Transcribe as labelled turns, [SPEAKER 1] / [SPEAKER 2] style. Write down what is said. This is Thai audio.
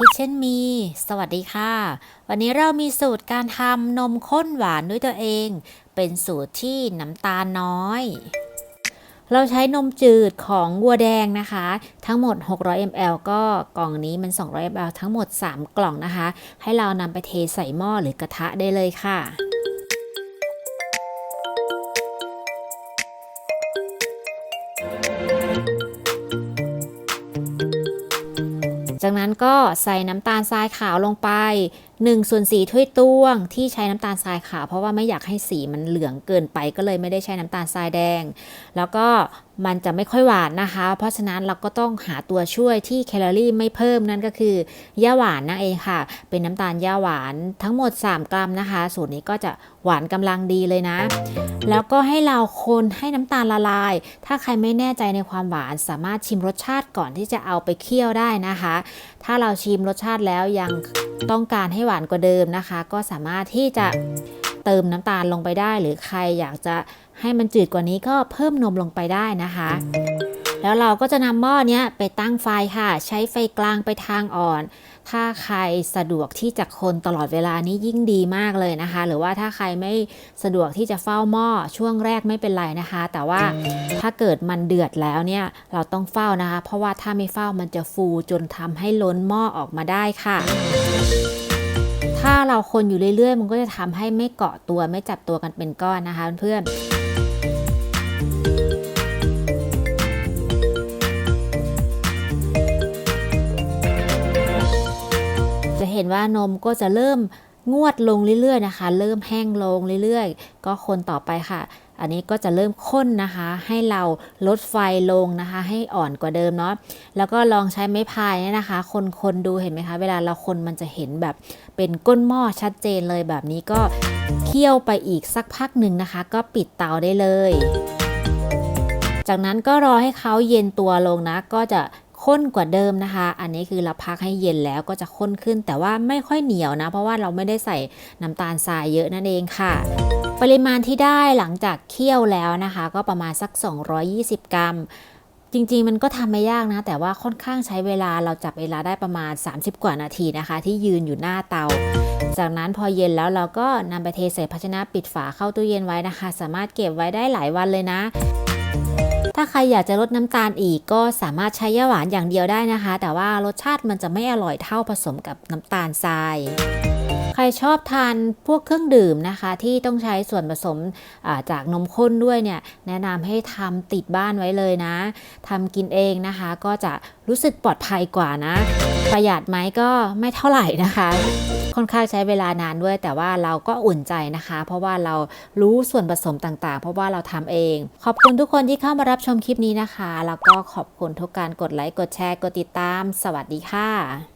[SPEAKER 1] Kitchen Me สวัสดีค่ะ วันนี้เรามีสูตรการทำนมข้นหวานด้วยตัวเอง เป็นสูตรที่น้ำตาลน้อย เราใช้นมจืดของวัวแดงนะคะ ทั้งหมด 600 ml ก็กล่องนี้มัน 200 ml ทั้งหมด 3 กล่องนะคะ ให้เรานำไปเทใส่หม้อหรือกระทะได้เลยค่ะ จากนั้นก็ใส่น้ำตาลทรายขาวลงไป 1ส่วน4ถ้วยตวงที่ใช้น้ำตาลทรายขาวเพราะว่าไม่อยากให้สีมันเหลืองเกินไปก็เลยไม่ได้ใช้น้ำตาลทรายแดง แล้วก็มันจะไม่ค่อยหวานนะคะ เพราะฉะนั้นเราก็ต้องหาตัวช่วยที่แคลอรี่ไม่เพิ่มนั่นก็คือย่าหวานนั่นเองค่ะ เป็นน้ำตาลย่าหวานทั้งหมด 3 กรัมนะคะ สูตรนี้ก็จะหวานกำลังดีเลยนะ แล้วก็ให้เราคนให้น้ำตาลละลาย ถ้าใครไม่แน่ใจในความหวานสามารถชิมรสชาติก่อนที่จะเอาไปเคี่ยวได้นะคะ ถ้าเราชิมรสชาติแล้วยัง ต้องการให้หวานกว่าเดิมนะคะ ก็สามารถที่จะเติมน้ำตาลลงไปได้ หรือใครอยากจะให้มันจืดกว่านี้ก็เพิ่มนมลงไปได้นะคะ แล้วเราก็จะนำหม้อเนี้ยไปตั้งไฟค่ะ ใช้ไฟกลางไปทางอ่อน ถ้าใครสะดวกที่จะคนตลอดเวลานี้ยิ่งดีมากเลยนะคะ หรือว่าถ้าใครไม่สะดวกที่จะเฝ้าหม้อช่วงแรกไม่เป็นไรนะคะ แต่ว่าถ้าเกิดมันเดือดแล้วเนี่ยเราต้องเฝ้านะคะ เพราะว่าถ้าไม่เฝ้ามันจะฟูจนทำให้ล้นหม้อออกมาได้ค่ะถ้าเราคนอยู่เรื่อยๆ มันก็จะทำให้ไม่เกาะตัวไม่จับตัวกันเป็นก้อนนะคะเพื่อน เห็นว่านมก็จะเริ่มงวดลงเรื่อยๆนะคะ เริ่มแห้งลงเรื่อยๆ ก็คนต่อไปค่ะ อันนี้ก็จะเริ่มข้นนะคะ ให้เราลดไฟลงนะคะ ให้อ่อนกว่าเดิมเนาะแล้วก็ลองใช้ไม้พายเนี่ยนะคะ คนๆดูเห็นไหมคะ เวลาเราคนมันจะเห็นแบบเป็นก้นหม้อชัดเจนเลยแบบนี้ก็เคี่ยวไปอีกสักพักหนึ่งนะคะ ก็ปิดเตาได้เลย จากนั้นก็รอให้เขาเย็นตัวลงนะ ก็จะ ข้นกว่าเดิมนะคะ อันนี้คือเราพักให้เย็นแล้วก็จะข้นขึ้น แต่ว่าไม่ค่อยเหนียวนะ เพราะว่าเราไม่ได้ใส่น้ำตาลทรายเยอะนั่นเองค่ะ ปริมาณที่ได้หลังจากเคี่ยวแล้วนะคะ ก็ประมาณสัก 220 กรัมจริงๆ มันก็ทำไม่ยากนะ แต่ว่าค่อนข้างใช้เวลาเราจับเวลาได้ประมาณ 30 กว่านาทีนะคะ ที่ยืนอยู่หน้าเตา จากนั้นพอเย็นแล้วเราก็นำไปเทใส่ภาชนะปิดฝาเข้าตู้เย็นไว้นะคะ สามารถเก็บไว้ได้หลายวันเลยนะ ถ้าใครอยากจะลดน้ำตาลอีกก็สามารถใช้ย่าหวานอย่างเดียวได้นะคะ แต่ว่ารสชาติมันจะไม่อร่อยเท่าผสมกับน้ำตาลทราย ครชอบทานพวกเครื่องดื่มนะคะ ที่ต้องใช้ส่วนผสมาจากนมข้นด้วยเนี่ยแนะนำให้ทำติดบ้านไว้เลยนะทำกินเองนะคะ ก็จะรู้สึกปลอดภัยกว่านะ ประหยัดไหมก็ไม่เท่าไหร่นะคะค่อนข้างใช้เวลานานด้วย แต่ว่าเราก็อุ่นใจนะคะ เพราะว่าเรารู้ส่วนผสมต่างๆ เพราะว่าเราทำเอง ขอบคุณทุกคนที่เข้ามารับชมคลิปนี้นะคะ แล้วก็ขอบคุณทุกการกดไลค์กดแชร์กดติดตาม สวัสดีค่ะ